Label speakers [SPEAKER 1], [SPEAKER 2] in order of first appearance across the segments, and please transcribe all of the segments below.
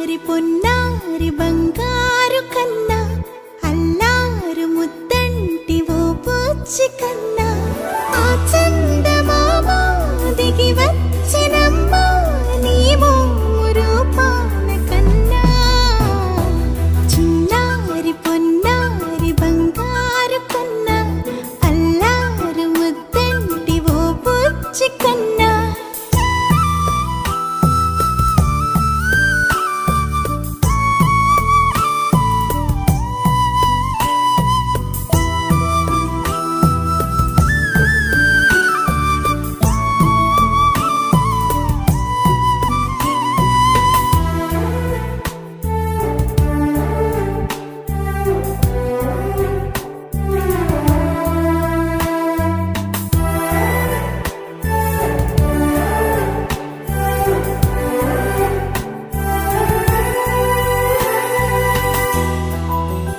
[SPEAKER 1] చిన్నారి పొన్నారి బంగారు కన్నా అల్లారు ముద్దంటి ఓ పూచి కన్నా. ఆ చందమామ దిగి వచ్చినమ్మా నీ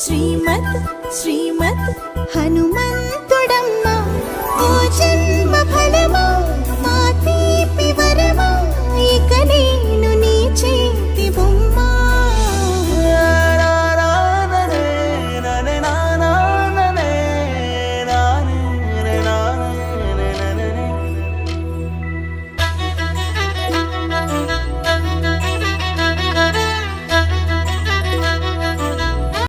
[SPEAKER 1] श्रीमत् श्रीमत् हनुमन्